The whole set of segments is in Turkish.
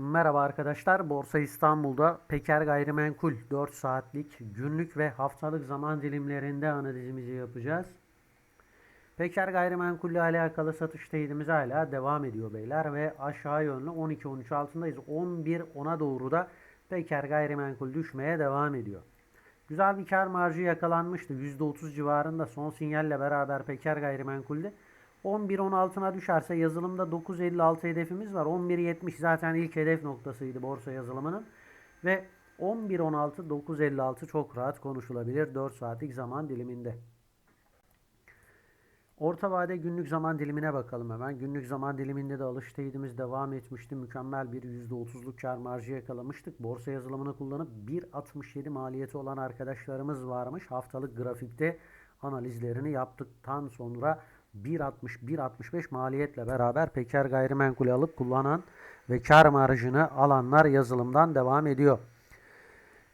Merhaba arkadaşlar. Borsa İstanbul'da Peker Gayrimenkul 4 saatlik günlük ve haftalık zaman dilimlerinde analizimizi yapacağız. Peker Gayrimenkul ile alakalı satış teyidimiz hala devam ediyor beyler ve aşağı yönlü 12-13 altındayız. 11-10'a doğru da Peker Gayrimenkul düşmeye devam ediyor. Güzel bir kar marjı yakalanmıştı. %30 civarında son sinyalle beraber Peker Gayrimenkul'de 11-10 altına düşerse yazılımda 9.56 hedefimiz var. 11.70 zaten ilk hedef noktasıydı borsa yazılımının. Ve 11.16 9.56 çok rahat konuşulabilir 4 saatlik zaman diliminde. Orta vade günlük zaman dilimine bakalım hemen. Günlük zaman diliminde de alış devam etmişti. Mükemmel bir %30'luk kar marjı yakalamıştık. Borsa yazılımını kullanıp 1.67 maliyeti olan arkadaşlarımız varmış. Haftalık grafikte analizlerini yaptıktan sonra 1.60-1.65 maliyetle beraber Peker gayrimenkulü alıp kullanan ve kar marjını alanlar yazılımdan devam ediyor.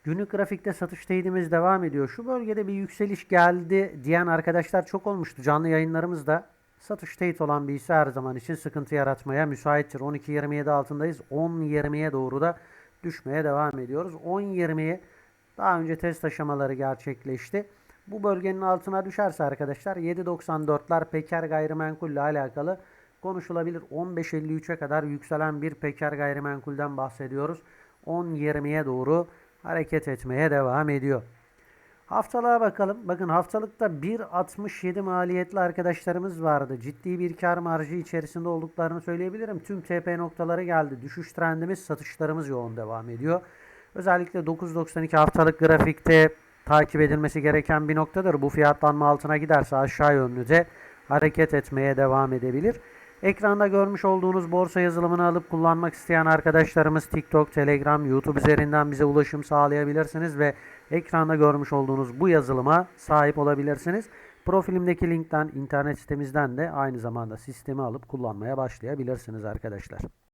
Günlük grafikte satış teyidimiz devam ediyor. Şu bölgede bir yükseliş geldi diyen arkadaşlar çok olmuştu. Canlı yayınlarımızda satış teyit olan bir hisse her zaman için sıkıntı yaratmaya müsaittir. 12.27 altındayız. 10.20'ye doğru da düşmeye devam ediyoruz. 10.20'ye daha önce test aşamaları gerçekleşti. Bu bölgenin altına düşerse arkadaşlar 7.94'ler Peker gayrimenkul ile alakalı konuşulabilir. 15.53'e kadar yükselen bir Peker gayrimenkulden bahsediyoruz. 10.20'ye doğru hareket etmeye devam ediyor. Haftalığa bakalım. Bakın haftalıkta 1.67 maliyetli arkadaşlarımız vardı. Ciddi bir kar marjı içerisinde olduklarını söyleyebilirim. Tüm TP noktaları geldi. Düşüş trendimiz, satışlarımız yoğun devam ediyor. Özellikle 9.92 haftalık grafikte takip edilmesi gereken bir noktadır. Bu fiyatlanma altına giderse aşağı yönlü de hareket etmeye devam edebilir. Ekranda görmüş olduğunuz borsa yazılımını alıp kullanmak isteyen arkadaşlarımız TikTok, Telegram, YouTube üzerinden bize ulaşım sağlayabilirsiniz ve ekranda görmüş olduğunuz bu yazılıma sahip olabilirsiniz. Profilimdeki linkten internet sitemizden de aynı zamanda sistemi alıp kullanmaya başlayabilirsiniz arkadaşlar.